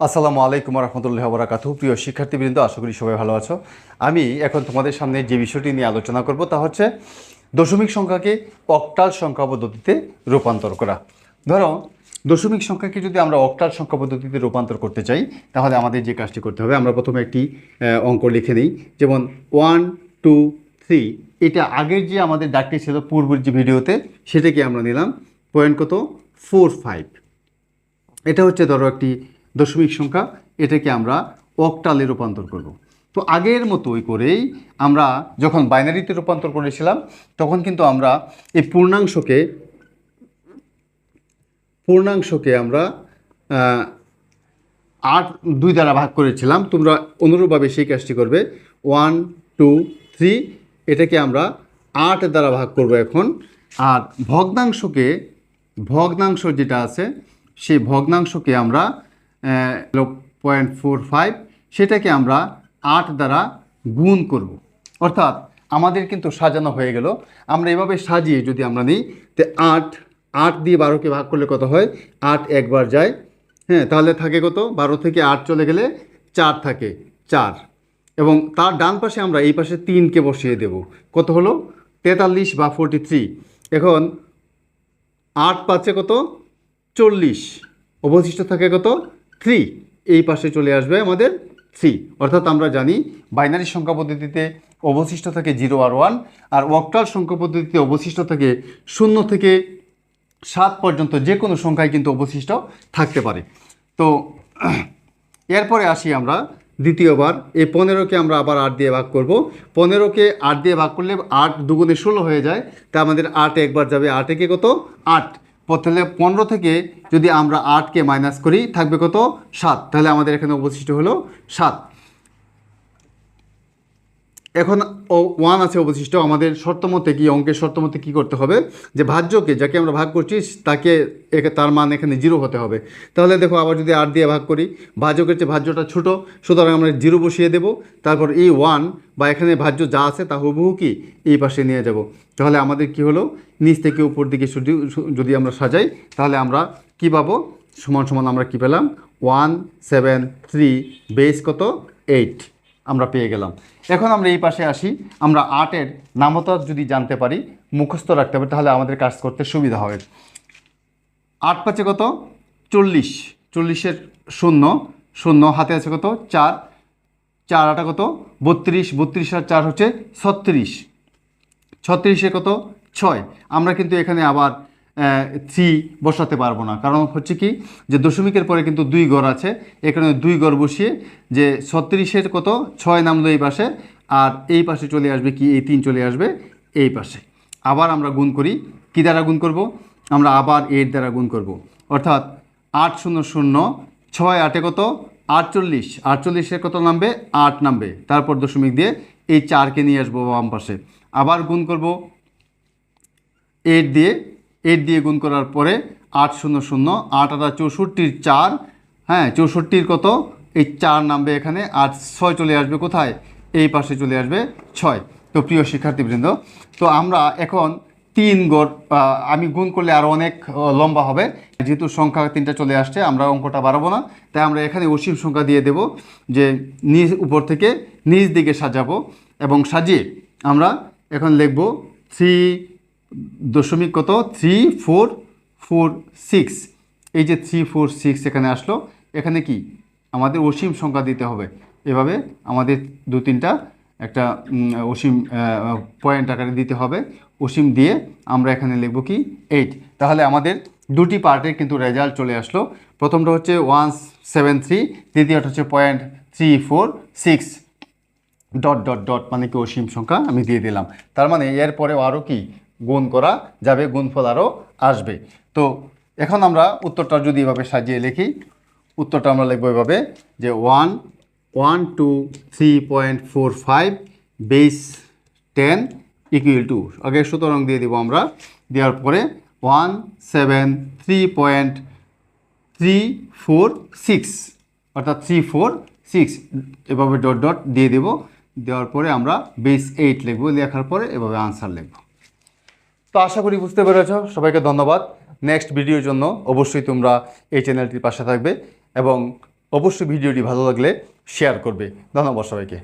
আসসালামু আলাইকুম রহমতুল্লাহ বরাকাতু প্রিয় শিক্ষার্থীবৃন্দ, আশা করি সবাই ভালো আছো। আমি এখন তোমাদের সামনে যে বিষয়টি নিয়ে আলোচনা করব তা হচ্ছে দশমিক সংখ্যাকে অক্টাল সংখ্যা পদ্ধতিতে রূপান্তর করা। ধরো, দশমিক সংখ্যাকে যদি আমরা অক্টাল সংখ্যা পদ্ধতিতে রূপান্তর করতে চাই, তাহলে আমাদের যে কাজটি করতে হবে, আমরা প্রথমে একটি অঙ্ক লিখে নিই। যেমন ওয়ান, টু, থ্রি, এটা আগের যে আমাদের ডাকটি ছিল পূর্বের যে ভিডিওতে, সেটাকে আমরা নিলাম। পয়েন্ট কত? Four, five. এটা হচ্ছে ধরো একটি দশমিক সংখ্যা, এটাকে আমরা অক্টালে রূপান্তর করব। তো আগের মতোই করেই আমরা যখন বাইনারিতে রূপান্তর করেছিলাম, তখন কিন্তু আমরা এই পূর্ণাংশকে পূর্ণাংশকে আমরা আট, দুই দ্বারা ভাগ করেছিলাম। তোমরা অনুরূপভাবে সেই কাজটি করবে। ওয়ান, টু, থ্রি, এটাকে আমরা আট দ্বারা ভাগ করব এখন। আর ভগ্নাংশকে, ভগ্নাংশ যেটা আছে, সেই ভগ্নাংশকে আমরা পয়েন্ট ফোর ফাইভ সেটাকে আমরা আট দ্বারা গুণ করব। অর্থাৎ আমাদের কিন্তু সাজানো হয়ে গেল। আমরা এভাবে সাজিয়ে যদি আমরা নিই, তে আট আট দিয়ে বারোকে ভাগ করলে কত হয়? আট একবার যায়। হ্যাঁ তাহলে থাকে কত? বারো থেকে আট চলে গেলে চার থাকে, চার। এবং তার ডান পাশে আমরা এই পাশে তিনকে বসিয়ে দেব। কত হলো? তেতাল্লিশ বা ফোরটি থ্রি এখন আট পাঁচে কত? চল্লিশ। অবশিষ্ট থাকে কত? থ্রি এই পাশে চলে আসবে আমাদের থ্রি অর্থাৎ আমরা জানি বাইনারি সংখ্যা পদ্ধতিতে অবশিষ্ট থাকে জিরো আর ওয়ান আর অক্টাল সংখ্যা পদ্ধতিতে অবশিষ্ট থাকে শূন্য থেকে সাত পর্যন্ত যে কোনো সংখ্যায় কিন্তু অবশিষ্ট থাকতে পারে। তো এরপরে আসি আমরা দ্বিতীয়বার। এই পনেরোকে আমরা আবার আট দিয়ে ভাগ করব। পনেরোকে আট দিয়ে ভাগ করলে আট দুগুণে ষোলো হয়ে যায়। তা আমাদের আট একবার যাবে। আট একে কত? আট। তাহলে পনেরো থেকে যদি আমরা আটকে মাইনাস করি, থাকবে কত? সাত। তাহলে আমাদের এখানে অবশিষ্ট হলো সাত। এখন ও ওয়ান আছে অবশিষ্ট, আমাদের শর্ত মতে কি, অঙ্কের শর্ত মতে কী করতে হবে? যে ভাজ্যকে যাকে আমরা ভাগ করছি, তাকে একে তার মান এখানে জিরো হতে হবে। তাহলে দেখো আবার যদি আট দিয়ে ভাগ করি, ভাজ্যকের চেয়ে ভাজ্যটা ছোট, সুতরাং আমরা জিরো বসিয়ে দেব। তারপর এই ওয়ান বা এখানে ভাজ্য যা আছে তা হুবহু কি, এই পাশে নিয়ে যাব। তাহলে আমাদের কি হলো? নিচ থেকে উপর দিকে যদি আমরা সাজাই, তাহলে আমরা কি পাবো? সমান সমান আমরা কি পেলাম? ওয়ান, সেভেন, থ্রি, বেস কত? এইট। আমরা পেয়ে গেলাম। এখন আমরা এই পাশে আসি। আমরা আটের নামতা যদি জানতে পারি, মুখস্থ রাখতে পারি তাহলে আমাদের কাজ করতে সুবিধা হবে। আট পাঁচে কত? চল্লিশ। চল্লিশের শূন্য। শূন্য হাতে আছে কত? চার। চার আটা কত? বত্রিশ। বত্রিশ আর চার হচ্ছে ছত্রিশ। ছত্রিশে কত? ছয়। আমরা কিন্তু এখানে আবার থ্রি বসাতে পারব না। কারণ হচ্ছে কি, যে দশমিকের পরে কিন্তু দুই গড় আছে, এখানে দুই গড় বসিয়ে যে ছত্রিশের কত? ছয় নামলো এই পাশে, আর এই পাশে চলে আসবে কি? এই তিন চলে আসবে এই পাশে। আবার আমরা গুণ করি, কী দ্বারা গুণ করব? আমরা আবার এর দ্বারা গুণ করব। অর্থাৎ আট শূন্য শূন্য, ছয় আটে কত? আটচল্লিশ। আটচল্লিশের কত নামবে? আট নামবে। তারপর দশমিক দিয়ে এই চারকে নিয়ে আসব বাম পাশে। আবার গুণ করব, এর দিয়ে এইট দিয়ে গুণ করার পরে আট শূন্য শূন্য, আট আটা চৌষট্টির চার হ্যাঁ চৌষট্টির কত? এই চার নামবে এখানে, আর ছয় চলে আসবে কোথায়? এই পাশে চলে আসবে ছয়। তো প্রিয় শিক্ষার্থীবৃন্দ, তো আমরা এখন তিন গড় আমি গুণ করলে আরও অনেক লম্বা হবে। যেহেতু সংখ্যা তিনটা চলে আসছে, আমরা অঙ্কটা বাড়াবো না। তাই আমরা এখানে অসীম সংখ্যা দিয়ে দেব, যে নিজ উপর থেকে নিজ দিকে সাজাবো এবং সাজিয়ে আমরা এখন লিখব থ্রি দশমিক কত? থ্রি ফোর ফোর সিক্স এই যে থ্রি ফোর সিক্স এখানে আসলো, এখানে কি? আমাদের অসীম সংখ্যা দিতে হবে। এভাবে আমাদের দু তিনটা একটা অসীম পয়েন্ট আকারে দিতে হবে। অসীম দিয়ে আমরা এখানে লিখব কি? এইট তাহলে আমাদের দুটি পার্টের কিন্তু রেজাল্ট চলে আসলো। প্রথমটা হচ্ছে ওয়ান সেভেন থ্রি দ্বিতীয়টা হচ্ছে point three four six dot dot dot মানে কি? অসীম সংখ্যা আমি দিয়ে দিলাম। তার মানে এরপরেও আরও কি? গুণ করা যাবে, গুণফল আরও আসবে। তো এখন আমরা উত্তরটা যদি এভাবে সাজিয়ে লিখি, উত্তরটা আমরা লিখব এভাবে যে one one two three point four five base ten equal to আগে সুতরাং দিয়ে দিব আমরা, দেওয়ার পরে one seven three point three four six অর্থাৎ থ্রি ফোর সিক্স এভাবে ডট ডট দিয়ে দেব, দেওয়ার পরে আমরা বেস এইট লিখব, লেখার পরে এভাবে আনসার লিখব। তো আশা করি বুঝতে পেরেছ। সবাইকে ধন্যবাদ। নেক্সট ভিডিওর জন্য অবশ্যই তোমরা এই চ্যানেলটির পাশে থাকবে এবং অবশ্যই ভিডিওটি ভালো লাগলে শেয়ার করবে। ধন্যবাদ সবাইকে।